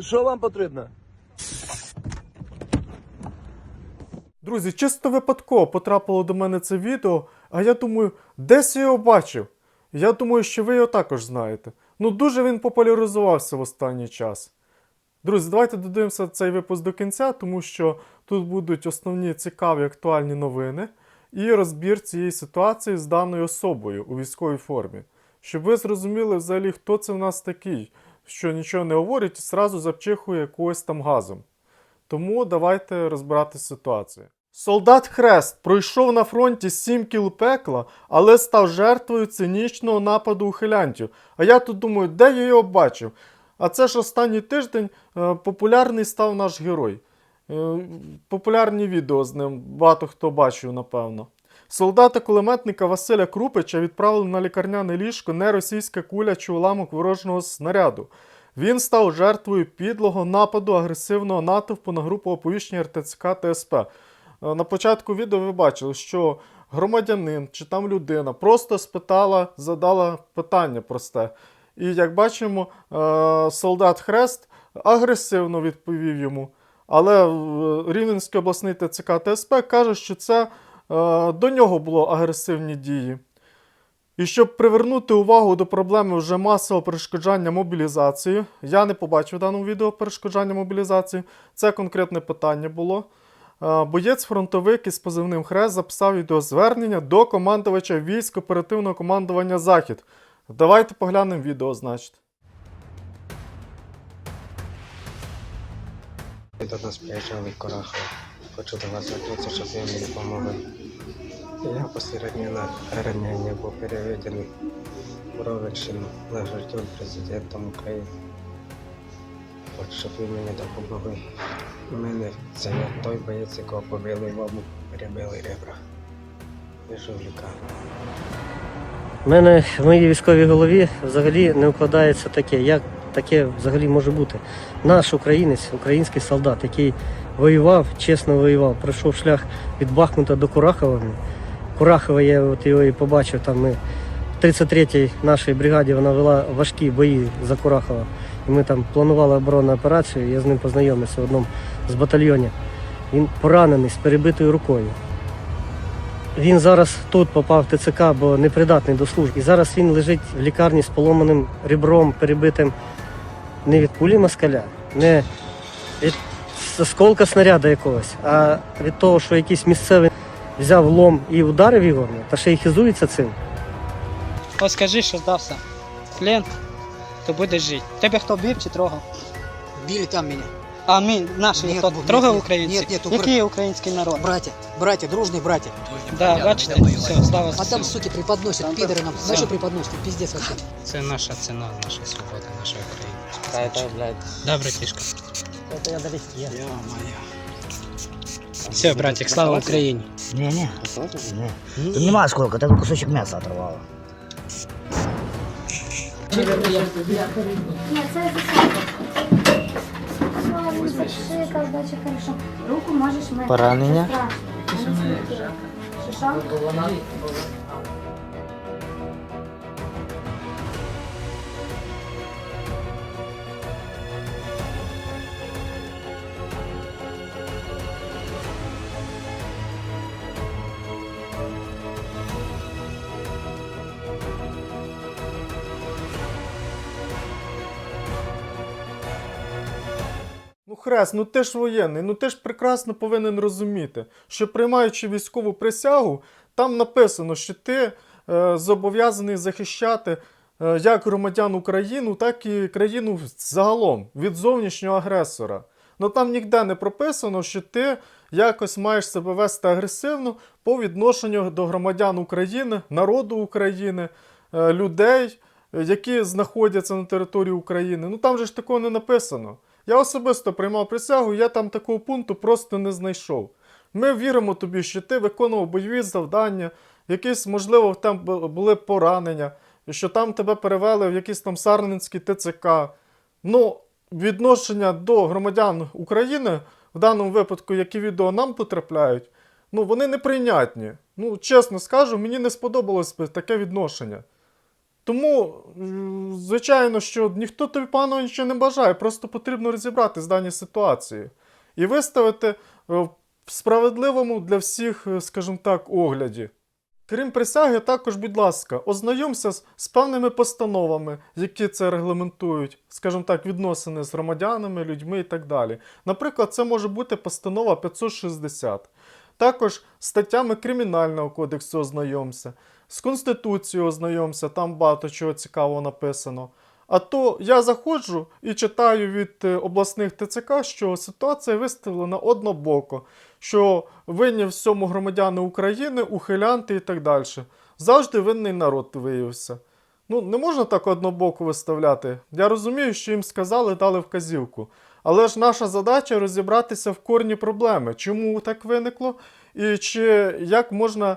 Що вам потрібно? Друзі, чисто випадково потрапило до мене це відео, а я думаю, десь я його бачив. Я думаю, що ви його також знаєте. Ну дуже він популяризувався в останній час. Друзі, давайте додивимося цей випуск до кінця, тому що тут будуть основні цікаві актуальні новини і розбір цієї ситуації з даною особою у військовій формі. Щоб ви зрозуміли взагалі, хто це в нас такий, що нічого не говорить і зразу запчихує якогось там газом. Тому давайте розбирати ситуацію. Солдат Хрест пройшов на фронті 7 кіл пекла, але став жертвою цинічного нападу ухилянтів. А я тут думаю, де я його бачив? А це ж останній тиждень е, популярний став наш герой. Е, популярні відео з ним багато хто бачив, напевно. Солдата-кулеметника Василя Крупича відправили на лікарняне ліжко не російська куля чи уламок ворожого снаряду. Він став жертвою підлого нападу агресивного натовпу на групу оповіщення РТЦК ТСП. Е, На початку відео ви бачили, що громадянин чи там людина просто спитала, задала питання просте. І як бачимо, е, солдат Хрест агресивно відповів йому. Але е, Рівненський обласний ТЦК ТСП каже, що це до нього було агресивні дії. І щоб привернути увагу до проблеми вже масового перешкоджання мобілізації, я не побачив в даному відео перешкоджання мобілізації. Це конкретне питання було. Е, Боєць фронтовик із позивним Хрест записав відеозвернення до командувача військ оперативного командування Захід. Давайте поглянемо відео, значить. До нас приїжджали Корахова. Хочу до вас звернутися, щоб ви мені допомогли. Я після ранення, ранення був переведений в Ровенщину награжден президентом України. Хочу, щоб ви мені допомогли. У мене це я той боєць, якого побили в обу, перебили ребра. Лежу в лікарні. У мене в моїй військовій голові взагалі не укладається таке, як таке взагалі може бути. Наш українець, український солдат, який воював, чесно воював, пройшов шлях від Бахмута до Курахова. Курахова я от його і побачив. Там ми в 33-й нашій бригаді вона вела важкі бої за Курахова. І ми там планували оборонну операцію, я з ним познайомився в одному з батальйонів. Він поранений з перебитою рукою. Він зараз тут попав в ТЦК, бо непридатний до служби. І зараз він лежить в лікарні з поломаним ребром, перебитим не від кулі москаля, не від осколка снаряда якогось, а від того, що якийсь місцевий взяв лом і ударив його, та ще й хизується цим. От скажи, що здався. Плен, то будеш жити. Тебе хто бив чи трогав? Били там меня. А ми, наші, Нет, хто нет, трогав нет, українців? нет, нет, Який український народ? Братья, братья, дружные братья. Да, бачите, все, слава А там, суки, преподносят, пидоры нам. Знаешь, что преподносят? Пиздец вообще. Це наша ціна, наша свобода, наша Україна. Да, братишка. Це я десь є. Все, братик, слава Україні. Не-не. Не. Тут нема сколько, там кусочек мяса оторвало. Ні, це Слава, він хорошо. Руку можеш мити. Поранення? Це Хрест, ну ж воєнний, ну ти ж прекрасно повинен розуміти, що приймаючи військову присягу, там написано, що ти е, зобов'язаний захищати е, як громадян Україну, так і країну загалом від зовнішнього агресора. Ну там ніде не прописано, що ти якось маєш себе вести агресивно по відношенню до громадян України, народу України, е, людей, які знаходяться на території України. Ну там же ж такого не написано. Я особисто приймав присягу, я там такого пункту просто не знайшов. Ми віримо тобі, що ти виконував бойові завдання, якісь, можливо, тебе були поранення, що там тебе перевели в якийсь там Сарненський ТЦК. Ну, відношення до громадян України, в даному випадку, які відео нам потрапляють, ну, вони неприйнятні. Ну, чесно скажу, мені не сподобалось би таке відношення. Тому, звичайно, що ніхто тобі поганого нічого не бажає, просто потрібно розібрати з даній ситуації і виставити е, в справедливому для всіх, е, скажімо так, огляді. Крім присяги, також, будь ласка, ознайомся з, з певними постановами, які це регламентують, скажімо так, відносини з громадянами, людьми і так далі. Наприклад, це може бути постанова 560. Також статтями Кримінального кодексу ознайомся, з Конституцією ознайомся, там багато чого цікавого написано. А то я заходжу і читаю від е, обласних ТЦК, що ситуація виставлена однобоко, що винні всьому громадяни України, ухилянти і так далі. Завжди винний народ виявився. Ну, не можна так однобоко виставляти. Я розумію, що їм сказали, дали вказівку. Але ж наша задача розібратися в корні проблеми, чому так виникло, і чи як можна,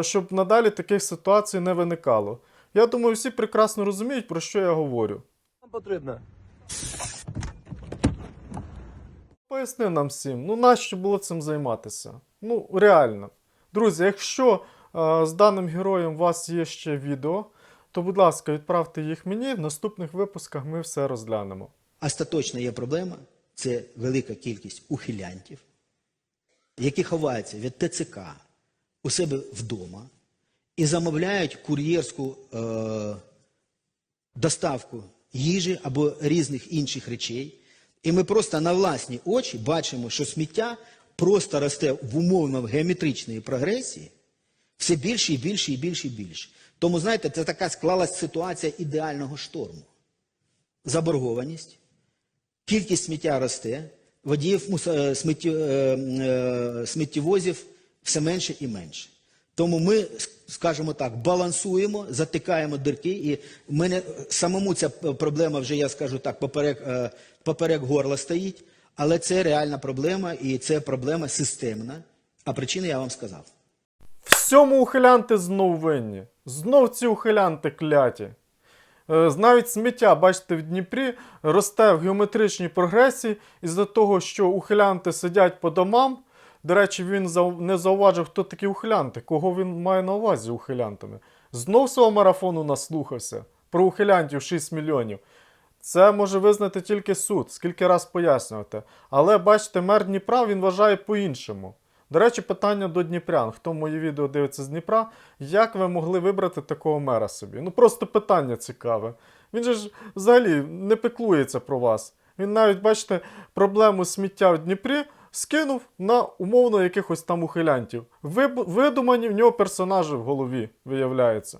щоб надалі таких ситуацій не виникало. Я думаю, всі прекрасно розуміють, про що я говорю. Нам потрібно. Поясни нам всім, ну нащо було цим займатися? Ну, реально. Друзі, якщо е, з даним героєм у вас є ще відео, то, будь ласка, відправте їх мені. В наступних випусках ми все розглянемо. Остаточно є проблема це велика кількість ухилянтів, які ховаються від ТЦК у себе вдома і замовляють кур'єрську е, доставку їжі або різних інших речей. І ми просто на власні очі бачимо, що сміття просто росте в умовно в геометричній прогресії все більше і більше і більше і більше. Тому, знаєте, це така склалась ситуація ідеального шторму. Заборгованість, кількість сміття росте, водіїв е, е, сміттєвозів все менше і менше. Тому ми, скажімо так, балансуємо, затикаємо дирки, і мене самому ця проблема вже, я скажу так, поперек, е, поперек горла стоїть, але це реальна проблема і це проблема системна. А причини я вам сказав. Всьому ухилянти знов винні. Знов ці ухилянти кляті. Е, Навіть сміття, бачите, в Дніпрі росте в геометричній прогресії із-за того, що ухилянти сидять по домам. До речі, він не зауважив, хто такі ухилянти, кого він має на увазі ухилянтами. Знов свого марафону наслухався про ухилянтів 6 мільйонів. Це може визнати тільки суд, скільки раз пояснювати. Але бачите, мер Дніпра він вважає по-іншому. До речі, питання до Дніпрян. Хто мої відео дивиться з Дніпра, як ви могли вибрати такого мера собі? Ну просто питання цікаве. Він же ж взагалі не пеклується про вас. Він навіть, бачите, проблему сміття в Дніпрі скинув на умовно якихось там ухилянтів. Видумані в нього персонажі в голові, виявляється.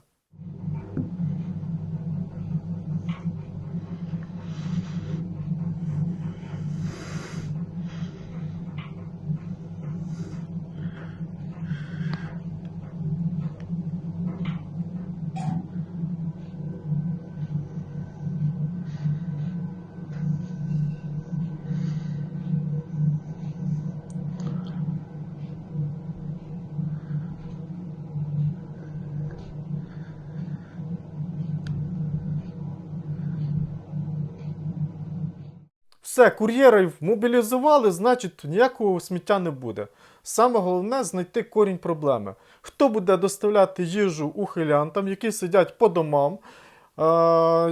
Все, кур'єрів мобілізували, значить ніякого сміття не буде. Саме головне знайти корінь проблеми. Хто буде доставляти їжу ухилянтам, які сидять по домам, е-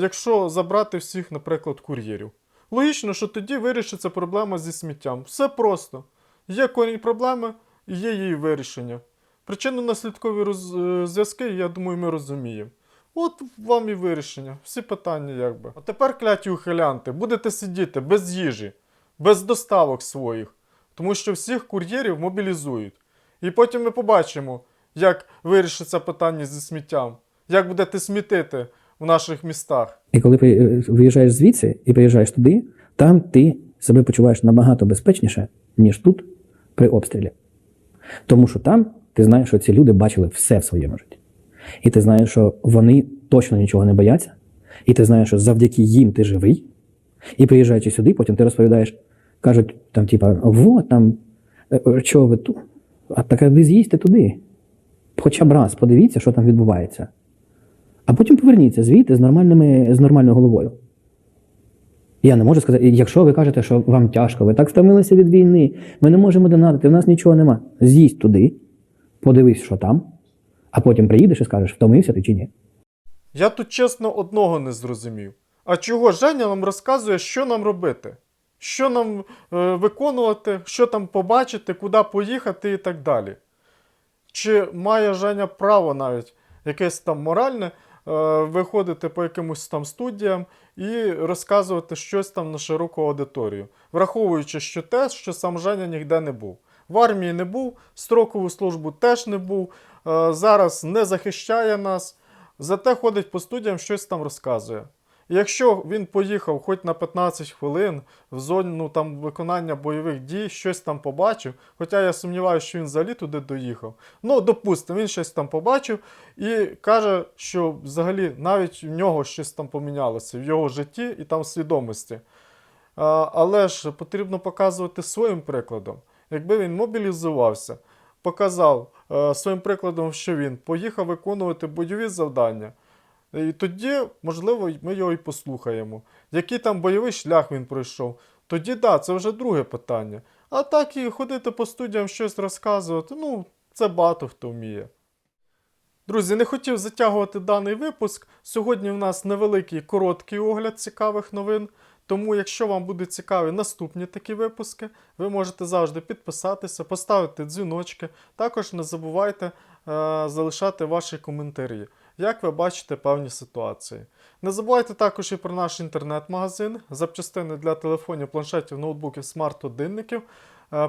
якщо забрати всіх, наприклад, кур'єрів? Логічно, що тоді вирішиться проблема зі сміттям. Все просто. Є корінь проблеми і є її вирішення. Причинно-наслідкові роз- е, зв'язки, я думаю, ми розуміємо. От вам і вирішення. Всі питання якби. А тепер, кляті ухилянти, будете сидіти без їжі, без доставок своїх, тому що всіх кур'єрів мобілізують. І потім ми побачимо, як вирішиться питання зі сміттям, як будете смітити в наших містах. І коли е, виїжджаєш звідси і приїжджаєш туди, там ти себе почуваєш набагато безпечніше, ніж тут при обстрілі. Тому що там ти знаєш, що ці люди бачили все в своєму житті. І ти знаєш, що вони точно нічого не бояться, і ти знаєш, що завдяки їм ти живий. І приїжджаючи сюди, потім ти розповідаєш, кажуть, там, типа, вот там, е, е, чого ви тут? А так ви з'їздьте туди. Хоча б раз, подивіться, що там відбувається. А потім поверніться звідти з, нормальними, з нормальною головою. Я не можу сказати, якщо ви кажете, що вам тяжко, ви так втомилися від війни, ми не можемо донатити, в нас нічого нема. З'їсть туди, подивись, що там, а потім приїдеш і скажеш, втомився ти чи ні. Я тут чесно одного не зрозумів. А чого Женя нам розказує, що нам робити? Що нам е, виконувати, що там побачити, куди поїхати і так далі. Чи має Женя право навіть якесь там моральне е, виходити по якимось там студіям і розказувати щось там на широку аудиторію, враховуючи, що те, що сам Женя ніде не був. В армії не був, строкову службу теж не був, зараз не захищає нас, зате ходить по студіям, щось там розказує. Якщо він поїхав хоч на 15 хвилин в зону там виконання бойових дій, щось там побачив, хоча я сумніваюся, що він взагалі туди доїхав. Ну, допустимо, він щось там побачив і каже, що взагалі навіть в нього щось там помінялося в його житті і там свідомості. А, але ж потрібно показувати своїм прикладом. Якби він мобілізувався, показав е, своїм прикладом, що він поїхав виконувати бойові завдання. І тоді, можливо, ми його і послухаємо. Який там бойовий шлях він пройшов. Тоді да, це вже друге питання. А так і ходити по студіям щось розказувати, ну, це багато хто вміє. Друзі, не хотів затягувати даний випуск. Сьогодні в нас невеликий короткий огляд цікавих новин. Тому, якщо вам будуть цікаві наступні такі випуски, ви можете завжди підписатися, поставити дзвіночки. Також не забувайте е, залишати ваші коментарі, як ви бачите певні ситуації. Не забувайте також і про наш інтернет-магазин, запчастини для телефонів, планшетів, ноутбуків, смарт-годинників, е,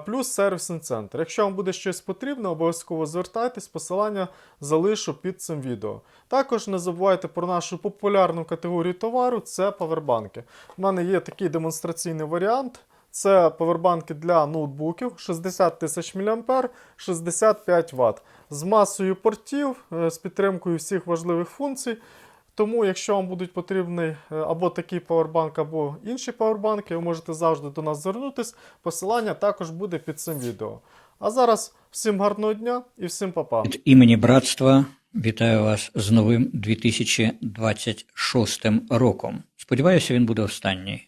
плюс сервісний центр. Якщо вам буде щось потрібно, обов'язково звертайтесь, посилання залишу під цим відео. Також не забувайте про нашу популярну категорію товару це павербанки. У мене є такий демонстраційний варіант. Це павербанки для ноутбуків 60 тисяч мА, 65 Вт. З масою портів, е, з підтримкою всіх важливих функцій. Тому, якщо вам будуть потрібні е, або такий павербанк, або інші павербанки, ви можете завжди до нас звернутися. Посилання також буде під цим відео. А зараз всім гарного дня і всім па-па. Від імені братства вітаю вас з новим 2026 роком. Сподіваюся, він буде останній.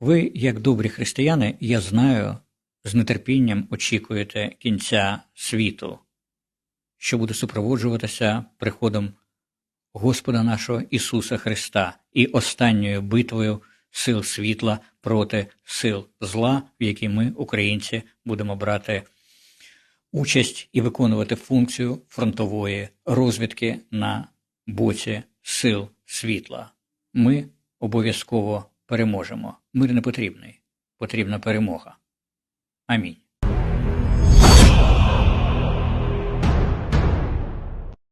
Ви, як добрі християни, я знаю, з нетерпінням очікуєте кінця світу, що буде супроводжуватися приходом Господа нашого Ісуса Христа і останньою битвою сил світла проти сил зла, в якій ми, українці, будемо брати участь і виконувати функцію фронтової розвідки на боці сил світла. Ми обов'язково переможемо. Мир не потрібний, потрібна перемога. Амінь.